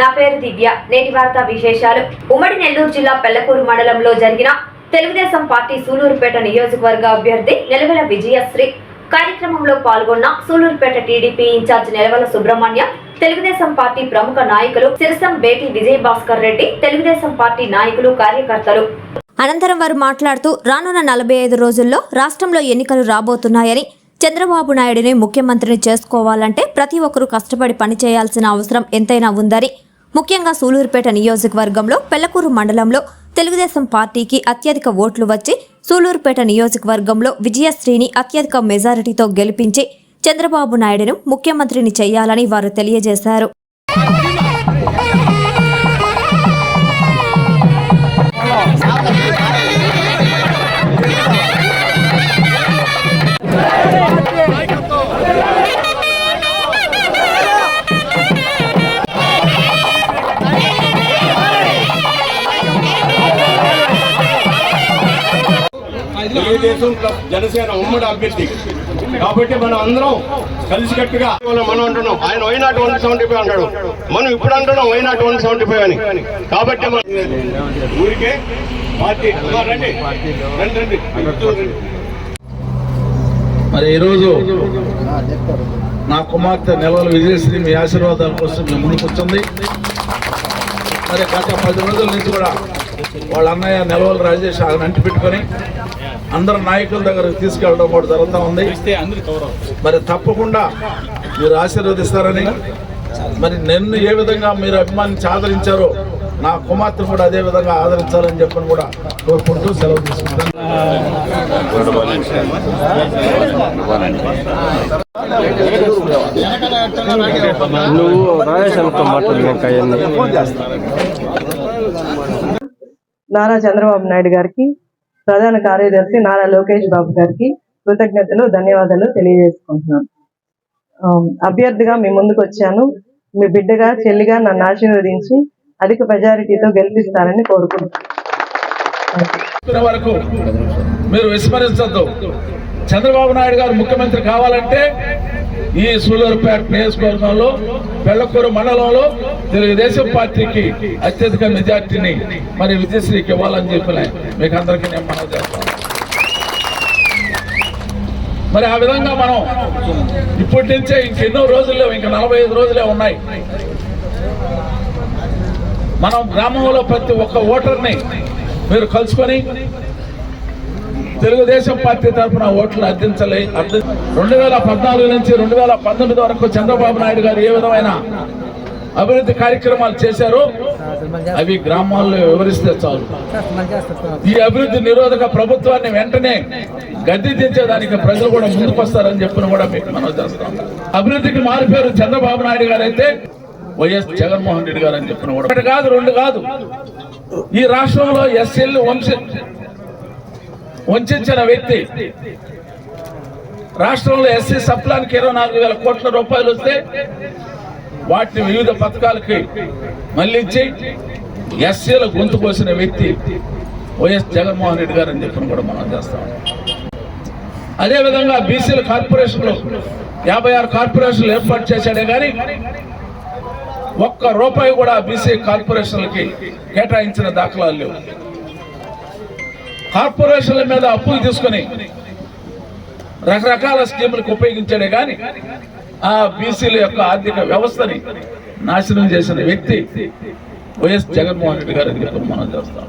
నా పేరు దివ్య. నేటి వార్త విశేషాలు. ఉమ్మడి నెల్లూరు జిల్లా పెళ్ళకూరు మండలంలో జరిగిన తెలుగుదేశం పార్టీ సూలూరుపేట నియోజకవర్గ అభ్యర్థి నిలవెల విజయశ్రీ. కార్యక్రమంలో పాల్గొన్న Sullurpeta TDP incharge నిలవెల Subrahmanyam Telugu Desam party ప్రముఖ నాయకులు సిరసం బేటి విజయ్ భాస్కర్ రెడ్డి తెలుగుదేశం పార్టీ నాయకులు కార్యకర్తలు. అనంతరం వారు మాట్లాడుతూ రానున్న నలభై ఐదు రోజుల్లో రాష్ట్రంలో ఎన్నికలు రాబోతున్నాయని చంద్రబాబు నాయుడిని ముఖ్యమంత్రిని చేసుకోవాలంటే ప్రతి ఒక్కరూ కష్టపడి పనిచేయాల్సిన అవసరం ఎంతైనా ఉందని ముఖ్యంగా సూలూరుపేట నియోజకవర్గంలో పెళ్ళకూరు మండలంలో తెలుగుదేశం పార్టీకి అత్యధిక ఓట్లు వచ్చి సూలూరుపేట నియోజకవర్గంలో విజయశ్రీని అత్యధిక మెజారిటీతో గెలిపించి చంద్రబాబు నాయుడును ముఖ్యమంత్రిని చేయాలని వారు తెలియజేశారు. తెలుగుదేశం ప్లస్ జనసేన ఉమ్మడి అభ్యర్థి. కాబట్టి మనం అందరం కలిసికట్టుగా మనం అంటున్నాం. ఆయన వైనాట్ వన్ సెవెంటీ ఫైవ్ అంటాడు. మనం ఇప్పుడు అంటున్నాం వైనాట్ వన్ సెవెంటీ ఫైవ్ అని. కాబట్టి మన ఊరికే పార్టీ రండి రండి రండి మరి ఈరోజు నా కుమార్తె నెలలు విజయశ్రీ మీ ఆశీర్వాదాల కోసం మేము ముందుకు వచ్చింది మరి గత పది రోజుల నుంచి కూడా వాళ్ళ అన్నయ్య నెలవల రాజేష్ ఆయన అంటి పెట్టుకొని అందరు నాయకుల దగ్గరకు తీసుకెళ్ళడం కూడా జరుగుతూ ఉంది. మరి తప్పకుండా మీరు ఆశీర్వదిస్తారని మరి నన్ను ఏ విధంగా మీరు అభిమానించి ఆదరించారో నా కుమార్తెను కూడా అదే విధంగా ఆదరించాలని చెప్పని కూడా కోరుకుంటూ సెలవు తీసుకుంటాను నువ్వు రాజేశాలతో మాట్లాడినాక నారా చంద్రబాబు నాయుడు గారికి ప్రధాన కార్యదర్శి నారా లోకేష్ బాబు గారికి కృతజ్ఞతలు ధన్యవాదాలు తెలియజేసుకుంటున్నాను అభ్యర్థిగా మీ ముందుకు వచ్చాను. మీ బిడ్డగా చెల్లిగా నన్ను ఆశీర్వదించి అధిక మెజారిటీతో గెలిపిస్తారని కోరుకుంటున్నాను. వరకు మీరు విస్మరించద్దు. చంద్రబాబు నాయుడు గారు ముఖ్యమంత్రి కావాలంటే ఈ సూలూరుపేట నియోజకవర్గంలో పెళ్ళకూరు మండలంలో తెలుగుదేశం పార్టీకి అత్యధిక మెజార్టీని మరి విజయశ్రీకి ఇవ్వాలని చెప్పిన మీకు అందరికీ నేను మనం చేస్తాను మరి ఆ విధంగా మనం ఇప్పటి నుంచే ఇంకెన్నో రోజుల్లో ఇంకా నలభై ఐదు రోజులే ఉన్నాయి. మనం గ్రామంలో ప్రతి ఒక్క ఓటర్ని మీరు కలుసుకొని తెలుగుదేశం పార్టీ తరఫున ఓట్లు అందించలే. రెండు వేల పద్నాలుగు నుంచి రెండు వేల పంతొమ్మిది వరకు చంద్రబాబు నాయుడు గారు ఏ విధమైన అభివృద్ధి కార్యక్రమాలు చేశారు అవి గ్రామాల్లో వివరిస్తే చాలు. ఈ అభివృద్ధి నిరోధక ప్రభుత్వాన్ని వెంటనే గద్దె దించేదానికి ప్రజలు కూడా ముందుకొస్తారని చెప్పిన కూడా మీకు మనం చేస్తాం. అభివృద్ధికి మారిపోయారు చంద్రబాబు నాయుడు గారు అయితే వైఎస్ జగన్మోహన్ రెడ్డి గారు అని చెప్పిన కూడా. ఒకటి కాదు రెండు కాదు. ఈ రాష్ట్రంలో ఎస్ఎల్ వంశ వంచిన వ్యక్తి. రాష్ట్రంలో ఎస్సీ సప్లానికి ఇరవై నాలుగు వేల కోట్ల రూపాయలు వస్తే వాటిని వివిధ పథకాలకి మళ్ళించి ఎస్సీల గొంతు కోసిన వ్యక్తి వైఎస్ జగన్మోహన్ రెడ్డి గారు అని చెప్పిన కూడా మనం చేస్తాం. అదేవిధంగా బీసీల కార్పొరేషన్లు యాభై ఆరు కార్పొరేషన్లు ఏర్పాటు చేశాడే కానీ ఒక్క రూపాయి కూడా బీసీ కార్పొరేషన్లకి కేటాయించిన దాఖలాలు లేవు. కార్పొరేషన్ల మీద అప్పులు తీసుకొని రకరకాల స్కీములకు ఉపయోగించాడే కానీ ఆ బీసీల యొక్క ఆర్థిక వ్యవస్థని నాశనం చేసిన వ్యక్తి వైఎస్ జగన్మోహన్ రెడ్డి గారు మనం చేస్తాం.